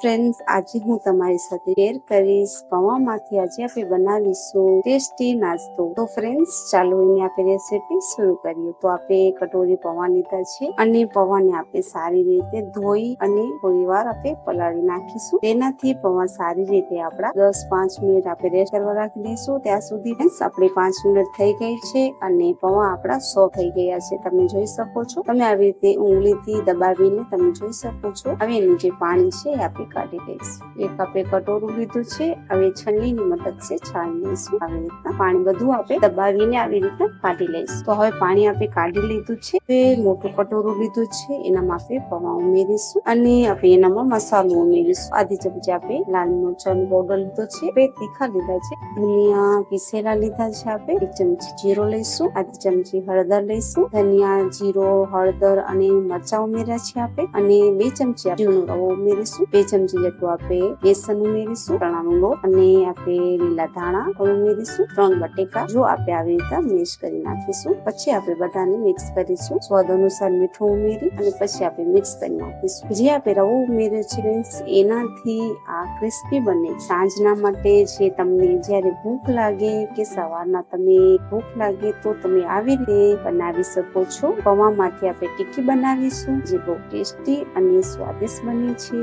Friends આજે હું તમારી સાથે શેર કરીશ. પૌવામાંથી આજે આપણે બનાવીશું ટેસ્ટી નાસ્તો. તો ફ્રેન્ડ્સ ચાલો એની આપણે રેસીપી શરૂ કરીએ. તો આપણે કટોરી પૌવા લીધા છે અને પૌવાને આપણે સારી રીતે ધોઈ અને થોડી વાર આપણે પલાળી નાખીશું. તેનાથી પૌવા સારી રીતે આપણા દસ પાંચ મિનિટ આપણે રેસ્ટ કરવા રાખી દઈશું. ત્યાં સુધી ફ્રેન્ડ્સ આપણે પાંચ મિનિટ થઈ ગઈ છે અને પૌવા આપણા સો થઈ ગયા છે. તમે જોઈ શકો છો. તમે આવી રીતે ઉંગલીથી દબાવીને તમે જોઈ શકો છો. હવે એનું જે પાણી છે એ આપણે કાઢી લઈશું એક આપણે કટોરું લીધું છે. હવે છન્નીની મદદ છે છાણી લઈશું. આવી રીતના પાણી બધું આપણે દબાવીને આવી રીતના કાઢી લઈશું. તો હવે પાણી આપણે કાઢી લીધું છે. હવે મોટું કટોરું લીધું છે. એનામાં આપણે પૌવા ઉમેરીશું અને આપણે એનામાં મસાલો ઉમેરીશું. આધી ચમચી આપણે લાલ મરચાંનો પાવડર લીધો છે. બે તીખા લીધા છે. ધનિયા પીસેલા લીધા છે આપણે એક ચમચી જીરો લઈશું. આધી ચમચી હળદર લઈશું. ધનિયા, જીરો, હળદર અને મરચાં ઉમેર્યા છે આપણે અને બે ચમચી ઝીણો રવો ઉમેરીશું. બે ચમચી જેટલું આપણે બેસન ઉમેરીશું, ચણાનો લોટ અને આપણે લીલા ધાણા પણ ઉમેરીશું, ત્રણ બટેકા. જો આપણે આવી રીતે મેશ કરી નાખીશું, પછી આપણે બધાને મિક્સ કરીશું. સ્વાદ અનુસાર મીઠું ઉમેરી અને પછી આપણે મિક્સ કરી નાખીશું. જે આપણે રવો ઉમેર્યો છે એનાથી આ ક્રિસ્પી બને. સાંજના માટે જે તમને જ્યારે ભૂખ લાગે કે સવારના તમે ભૂખ લાગે તો તમે આવી રીતે બનાવી શકો છો. પૌવામાંથી આપણે ટીકી બનાવીશું, જે બહુ ટેસ્ટી અને સ્વાદિષ્ટ બને છે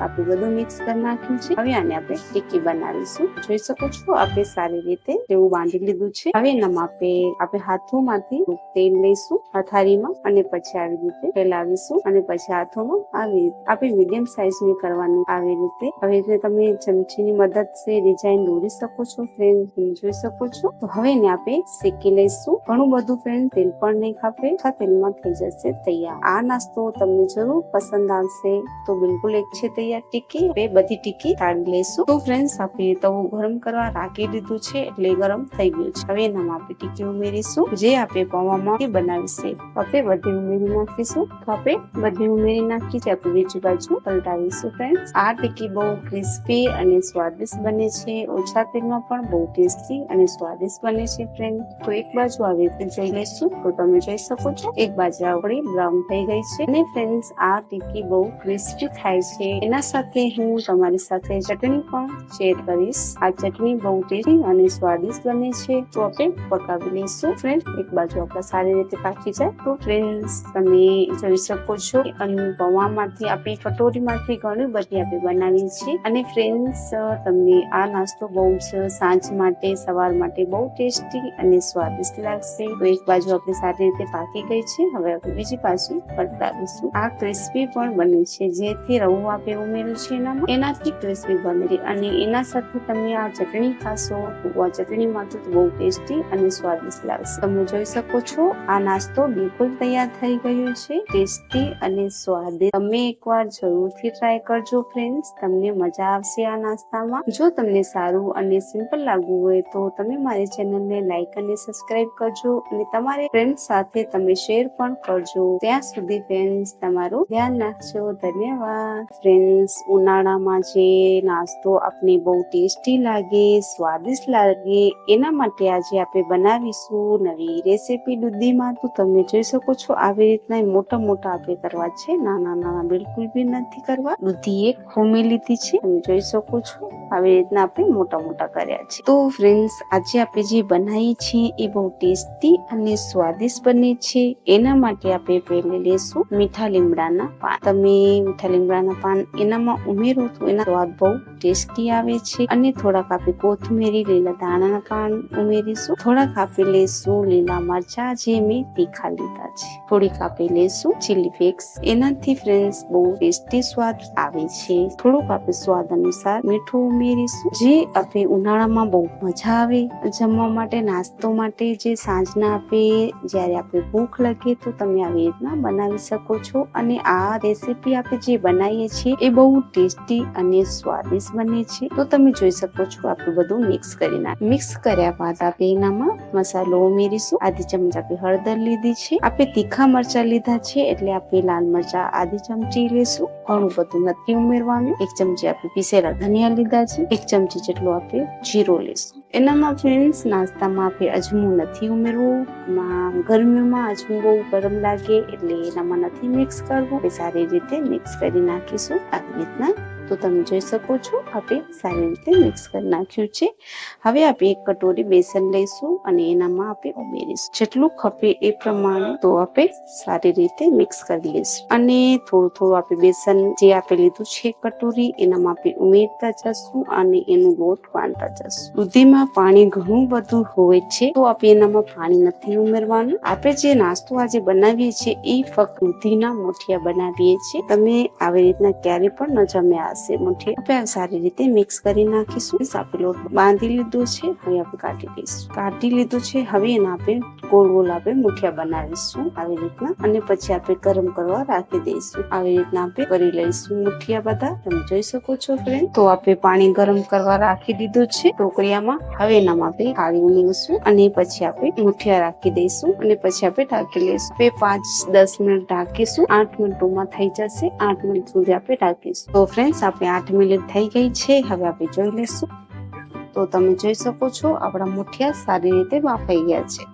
આપણે બધું મિક્સ કરી નાખ્યું છે. હવે આને આપણે ટિક્કી બનાવીશું. જોઈ શકો છો, આપણે સારી રીતે એવું બાંધી લીધું છે. હવે એના આપણે આપણે હાથોમાંથી તેલ લઈશું હથારીમાં અને પછી આવી રીતે ફેલાવીશું અને પછી હાથોમાં આવી રીતે. આપણે મીડિયમ સાઇઝની કરવાની આવી રીતે. હવે તમે ચમચીની મદદથી ડિઝાઇન દોરી શકો છો ફ્રેન્ડ જોઈ શકો છો. તો હવે એને આપણે શેકી લઈશું. ઘણું બધું ફ્રેન્ડ તેલ પણ નહીં ખાપે તેલમાં થઈ જશે તૈયાર. આ નાસ્તો તમને જરૂર પસંદ આવશે. તો બિલકુલ એક છે તૈયાર ટીકી બે બધી ટીકી કાઢી લઈશું. તો ફ્રેન્ડ્સ આપણે તવું ગરમ કરવા રાખી દીધું છે, એટલે ગરમ થઈ ગયું છે. હવે એનામાં આપણે ટીકી ઉમેરીશું, જે આપણે પૌવામાં બનાવી બનાવીશું. આપણે બધી ઉમેરી નાખીશું. તો આપણે બધી ઉમેરી નાખી છે, આપણે બીજી બાજુ પલટાવીશું ફ્રેન્ડ્સ આ ટીકી બહુ ક્રિસ્પી અને સ્વાદિષ્ટ બને છે. ઓછા તેલમાં પણ બહુ ટેસ્ટી અને સ્વાદિષ્ટ બને છે ફ્રેન્ડ તો એક બાજુ આવી રીતે જોઈ લઈશું. તો તમે જોઈ શકો છો, એક બાજુ આપણી બ્રાઉન થઈ ગઈ છે. અને ફ્રેન્ડ્સ આ ટીકી બહુ ક્રિસ્પી થાય છે. એના સાથે હું તમારી સાથે ચટણી પણ શેર કરીશ. આ ચટણી બહુ ટેસ્ટી અને સ્વાદિષ્ટ બને છે. તો આપણે પકાવી લઈશું. ફ્રેન્ડ એક બાજુ આપણે સારી રીતે પાકી જાય. તો ફ્રેન્ડ્સ તમે જોઈ શકો છો અને પૌવામાંથી આપણી કટોરીમાંથી ઘણી બધી આપણે બનાવી છે અને ફ્રેન્ડ્સ તમને આ નાસ્તો બહુ જ સાંજ માટે, સવાર માટે બહુ ટેસ્ટી અને સ્વાદિષ્ટ લાગશે. તો એક બાજુ આપણે સારી રીતે પાકી ગઈ છે. હવે આપણે બીજી બાજુ પલટાવીશું આ ક્રિસ્પી પણ બને છે. જેથી રવું આપણે ઉમેર્યું છે એનામાં. એનાથી ક્રિસ્પી બને અને એના સાથે તમે આ ચટણી ખાશો તો આ ચટણીમાં તો બહુ ટેસ્ટી અને સ્વાદિષ્ટ લાગશે. તમે જોઈ શકો છો, આ નાસ્તો બિલકુલ તૈયાર થઈ ગયો છે. ટેસ્ટી અને સ્વાદિષ્ટ. તમે એકવાર જરૂરથી ટ્રાય કરજો ફ્રેન્ડ્સ તમને મજા આવશે આ નાસ્તામાં. જો તમને સારું અને સિમ્પલ લાગવું હોય તો તમે મારી ચેનલને લાઈક અને સબસ્ક્રાઇબ કરજો. અને તમારે ફ્રેન્ડ સાથે તમે શેર પણ કરજો. ત્યાં સુધી ફ્રેન્ડ્સ તમારું ધ્યાન રાખજો. ધન્યવાદ. ફ્રેન્ડ્સ ઉનાળામાં જે નાસ્તો આપને બહુ ટેસ્ટી લાગે, સ્વાદિષ્ટ લાગે, એના માટે આજે આપણે બનાવીશું નવી રેસીપી દૂધીમાં. તો તમે જોઈ શકો છો આવી રીતના મોટા મોટા આપણે કરવા છે, નાના નાના બિલકુલ બી નથી કરવા. દૂધી એક ખોમી લીધી છે, તમે જોઈ શકો છો આવી રીતના આપણે મોટા મોટા કર્યા છે. તો ફ્રેન્ડ્સ, આજે આપણે જે બનાવીએ છીએ એ બહુ ટેસ્ટી અને સ્વાદિષ્ટ બને છે, એના માટે આપણે પહેલે લેશું મીઠા લીમડાના પાન. તમે મીઠા લીમડાના પાન એનામાં ઉમેરો તો એના સ્વાદ બહુ ટેસ્ટી આવે છે. અને થોડાક આપણે કોથમીરી, લીલા દાણાના પાન ઉમેરીશું. થોડાક આપણે લેશું લીલા મરચા જે મેં તીખા લીધા છે. થોડીક આપણે લેશું ચીલી ફ્લેક્સ એનાથી ફ્રેન્ડ્સ બહુ ટેસ્ટી સ્વાદ આવે છે. થોડુંક આપણે સ્વાદ અનુસાર મીઠું ઉમેરીશું. જે આપણે ઉનાળામાં બહુ મજા આવે જમવા માટે, નાસ્તો માટે, જે સાંજના આપણે જ્યારે આપણે ભૂખ લાગે તો તમે આવી રીતના બનાવી શકો છો. અને આ રેસીપી આપણે જે બનાવીએ છીએ એ બહુ ટેસ્ટી અને સ્વાદિષ્ટ બને છે. તો તમે જોઈ શકો છો આપણે બધું મિક્સ કરી નાખ મિક્સ કર્યા બાદ આપણે એનામાં મસાલો ઉમેરીશું. આધી ચમચ આપણે હળદર લીધી છે. આપણે તીખા મરચા લીધા છે એટલે આપણે લાલ મરચા આધી ચમચી લેશું. ઘણું બધું નથી ઉમેરવાનું. એક ચમચી આપણે પીસેલા ધનિયા લીધા છે. એક ચમચી જેટલું આપણે જીરો લેશું. એનામાં ફ્રેન્ડ્સ નાસ્તામાં આપણે અજમું નથી ઉમેરવું એમાં ગરમીમાં અજમું બહુ ગરમ લાગે એટલે એનામાં નથી મિક્સ કરવું. એ સારી રીતે મિક્સ કરી નાખીશું આવી રીતના. તો તમે જોઈ શકો છો, આપણે સારી રીતે મિક્સ કરી નાખ્યું છે. હવે આપણે એક કટોરી બેસન લઈશું અને એનામાં આપણે ઉમેરીશું. જેટલું ખપે એ પ્રમાણે તો આપણે સારી રીતે મિક્સ કરી લઈશું. અને થોડું થોડું આપણે બેસન જે આપણે લીધું છે કટોરી, એનામાં આપણે ઉમેરતા જશું અને એનું લોટ બાંધતા જશું. દૂધીમાં પાણી ઘણું બધું હોય છે, તો આપણે એનામાં પાણી નથી ઉમેરવાનું. આપણે જે નાસ્તો આજે બનાવીએ છીએ એ ફક્ત દૂધીના મોઠિયા બનાવીએ છીએ. તમે આવી રીતના ક્યારે પણ ન જમ્યા હશે મુઠ્ઠી આપણે સારી રીતે મિક્સ કરી નાખીશું. લોટ બાંધી લીધો છે. હવે આપણે કાઢી દઈશું કાઢી લીધું છે. હવે એના આપણે ગોળ ગોળ આપણે મુઠિયા બનાવીશું આવી રીતના. અને પછી આપણે ગરમ કરવા રાખી દઈશું. આવી રીતના આપણે કરી લઈશું મુઠિયા બધા. તમે જોઈ શકો છો ફ્રેન્ડ તો આપણે પાણી ગરમ કરવા રાખી દીધું છે. ટોકરિયામાં હવે એનામાં આપણે કાળી ઉમેરીશું. અને પછી આપણે મુઠિયા રાખી દઈશું. અને પછી આપણે ઢાંકી લઈશું. બે પાંચ દસ મિનિટ ઢાંકીશું. આઠ મિનિટોમાં થઈ જશે. આઠ મિનિટ સુધી આપણે ઢાંકીશું. તો ફ્રેન્ડ્સ આપણે આઠ મિનિટ થઈ ગઈ છે. હવે આપણે જોઈ લઈશું. તો તમે જોઈ શકો છો, આપણા મુઠિયા સારી રીતે બાફાઈ ગયા છે.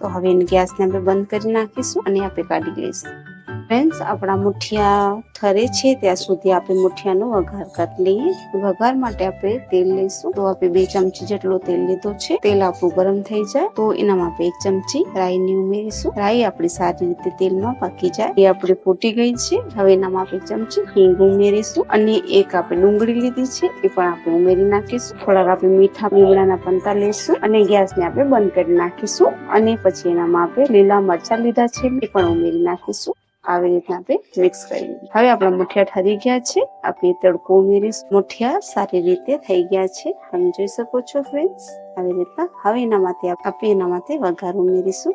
તો હવે ગેસને આપણે બંધ કરી નાખીશું અને આપણે કાઢી લઈશું. ફ્રેન્ડ્સ આપણા મુઠિયા ઠરે છે, ત્યાં સુધી આપણે મુઠિયાનો વઘાર કરી લઈએ. વઘાર માટે આપણે તેલ લઈશું. તો આપણે બે ચમચી જેટલો તેલ લીધો છે. તેલ આપણું ગરમ થઈ જાય. તો એનામાં આપણે એક ચમચી રાઈની ઉમેરીશું. રાઈ આપણી સારી રીતે તેલમાં પાકી જાય. એ આપણે ફૂટી ગઈ છે. હવે એનામાં આપણે ચમચી હિંગ ઉમેરીશું. અને એક આપણે ડુંગળી લીધી છે. એ પણ આપણે ઉમેરી નાખીશું. થોડાક આપણે મીઠા લીમડાના પંતા લઈશું. અને ગેસને આપણે બંધ કરી નાખીશું. અને પછી એનામાં આપણે લીલા મરચા લીધા છે. એ પણ ઉમેરી નાખીશું. આવી રીતના આપણે મિક્સ કરી હવે આપણા મુઠિયા ઠરી ગયા છે. આપણે તડકો ઉમેરી મુઠિયા સારી રીતે થઈ ગયા છે. તમે જોઈ શકો છો ફ્રેન્ડ્સ આવી રીતના હવે એના માટે આપણે એના માટે વઘાર ઉમેરીશું.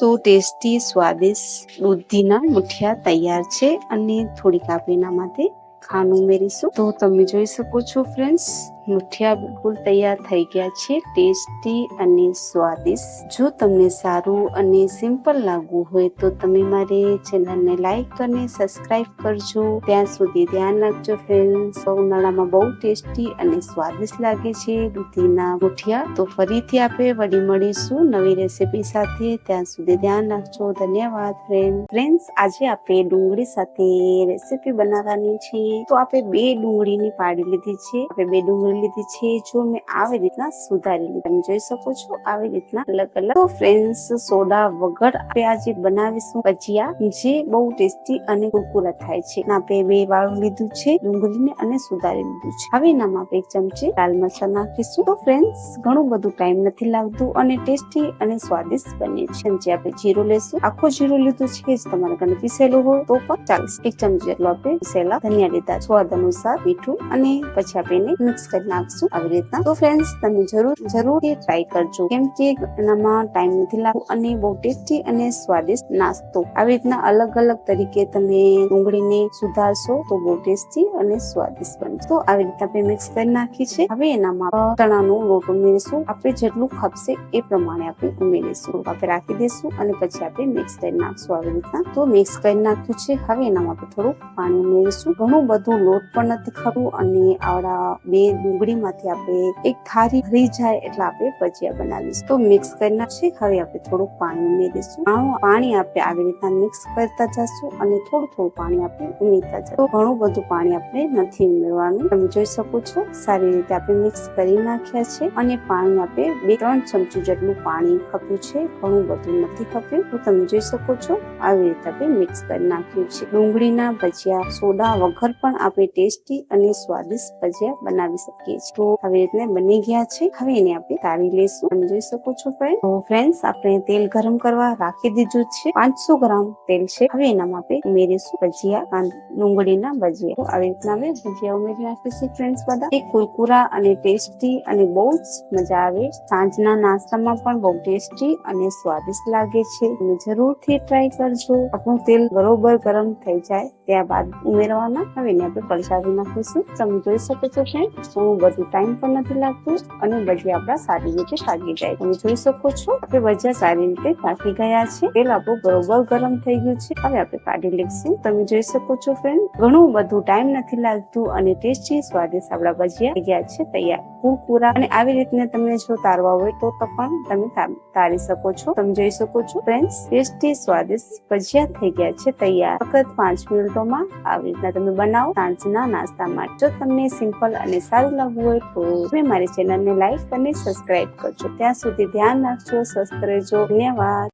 તો ટેસ્ટી, સ્વાદિષ્ટ દૂધીના મુઠિયા તૈયાર છે અને થોડીક આપણે એના માટે ખાંડ ઉમેરીશું. તો તમે જોઈ શકો છો ફ્રેન્ડ્સ મુઠિયા બિલકુલ તૈયાર થઈ ગયા છે, ટેસ્ટી અને સ્વાદિષ્ટ. જો તમને સારું અને સિમ્પલ લાગવું હોય તો તમે મારી ચેનલને લાઈક અને સબસ્ક્રાઈબ કરજો. ત્યાં સુધી ધ્યાન રાખજો ફ્રેન્ડ્સ ઉનાળામાં બહુ ટેસ્ટી અને સ્વાદિષ્ટ લાગે છે દૂધીના મુઠિયા. તો ફરીથી આપણે વળી મળીશું નવી રેસીપી સાથે. ત્યાં સુધી ધ્યાન રાખજો. ધન્યવાદ ફ્રેન્ડ ફ્રેન્ડ્સ આજે આપણે ડુંગળી સાથે રેસીપી બનાવવાની છે. તો આપણે બે ડુંગળીની પાડી લીધી છે. આપણે બે ડુંગળી લીધી છે. જો મેં આવી રીતના સુધારી લીધી, તમે જોઈ શકો છો, આવી રીતના અલગ અલગ ફ્રેન્ડ્સ સોડા વગર આપણે આજે બનાવીશું ભજીયા, જે બહુ ટેસ્ટી અને કુરકુરા થાય છે. આપણે બે વાળું લીધું છે, ડુંગળીને અને સુધારી લીધું છે. હવે એનામાં આપણે એક ચમચી લાલ મરચા નાખીશું. તો ફ્રેન્ડ્સ ઘણું બધું ટાઈમ નથી લાગતું અને ટેસ્ટી અને સ્વાદિષ્ટ બને છે. ચમચી આપણે જીરું લેશું. આખો જીરું લીધું છે, જ તમારે ઘરે પીસેલું હોય તો પણ ચાલીસ એક ચમચી જેટલો આપણે પીસેલા ધનિયા લીધા સ્વાદ અનુસાર મીઠું અને પછી આપણે મિક્સ કરી નાખશું આવી રીતના. તો ફ્રેન્ડ્સ તમે જરૂર, જરૂરથી ટ્રાય કરજો. કેમ કે એનામાં ટાઈમ નથી લાગતો અને બહુ ટેસ્ટી અને સ્વાદિષ્ટ નાસ્તો. આવી રીતના અલગ અલગ તરીકે તમે ડુંગળીને સુધારશો તો બહુ ટેસ્ટી અને સ્વાદિષ્ટ બનશે. તો આવી રીતે આપણે મિક્સ કરી નાખી છે. હવે એનામાં ચણાનો લોટ ઉમેરીશું. આપણે જેટલું ખપશે એ પ્રમાણે આપણે ઉમેરીશું. આપણે રાખી દઈશું અને પછી આપણે મિક્સ કરી નાખશું આવી રીતના. તો મિક્સ કરી નાખ્યું છે. હવે એનામાં આપણે થોડું પાણી ઉમેરીશું. ઘણું બધું લોટ પણ નથી ખરું અને આવડા બે ડુંગળીમાંથી આપણે એક થારી ભરી જાય એટલે આપણે ભજીયા બનાવીશું. તો મિક્સ કરી નાખશે. હવે આપણે થોડું પાણી ઉમેરીશું. પાણી આપણે આવી રીતના મિક્સ કરતા જશું અને થોડું થોડું પાણી આપણે ઉમેરતા જશું. ઘણું બધું પાણી આપણે નથી ઉમેરવાનું. તમે જોઈ શકો છો, સારી રીતે આપણે મિક્સ કરી નાખ્યા છે અને પાણી આપણે બે ત્રણ ચમચી જેટલું પાણી ખપ્યું છે. ઘણું બધું નથી ખપ્યું. તો તમે જોઈ શકો છો, આવી રીતે આપણે મિક્સ કરી નાખ્યું છે. ડુંગળીના ભજીયા સોડા વગર પણ આપણે ટેસ્ટી અને સ્વાદિષ્ટ ભજીયા બનાવી શકીએ. છીએ તો આવી રીતે બની ગયા છે, હવે એને આપણે તાળી લઈશું. તમે જોઈ શકો છો ફ્રેન્ડ ફ્રેન્ડ્સ આપણે તેલ ગરમ કરવા રાખી દીધું છે. પાંચસો ગ્રામ તેલ છે. હવે એનામાં આપણે ઉમેરીશું ભજીયા ડુંગળીના ભજીયા. તો આવી રીતના આપણે ભજીયા ઉમેરી નાખીશું ફ્રેન્ડ્સ બધા. એ કુરકુરા અને ટેસ્ટી અને બહુ જ મજા આવે. સાંજના નાસ્તામાં પણ બહુ ટેસ્ટી અને સ્વાદિષ્ટ લાગે છે. તમે જરૂરથી ટ્રાય કરજો. આપણું તેલ બરોબર ગરમ થઈ જાય ત્યારબાદ ઉમેરવાના. હવે આપણે પલસાવી નાખીશું. તમે જોઈ શકો છો ફ્રેન્ડ ઘણું બધું ટાઈમ પણ નથી લાગતું અને ભજીયા આપણા સારી રીતે પાકી જાય. તમે જોઈ શકો છો આપણે ભજીયા સારી રીતે પાકી ગયા છે. તેલ આપણું બરોબર ગરમ થઈ ગયું છે. હવે આપણે કાઢી લઈશું તમે જોઈ શકો છો ફ્રેન્ડ ઘણું બધું ટાઈમ નથી લાગતું અને ટેસ્ટી સ્વાદિષ્ટ આપણા ભજીયા થઈ ગયા છે. તૈયાર પૂરા અને આવી રીતને તમને જો તારવા હોય તો પણ તમે તારી શકો છો. તમે જોઈ શકો છો ફ્રેન્ડ્સ ટેસ્ટી સ્વાદિષ્ટ ભજીયા થઈ ગયા છે. તૈયાર, ફક્ત પાંચ મિનિટોમાં આવી રીતના તમે બનાવો સાંજના નાસ્તા માટે જો તમને સિમ્પલ અને સારું લાગવું હોય તો તમે મારી ચેનલને લાઈક અને સબસ્ક્રાઇબ કરજો. ત્યાં સુધી ધ્યાન રાખજો, સ્વસ્થ રહેજો. ધન્યવાદ.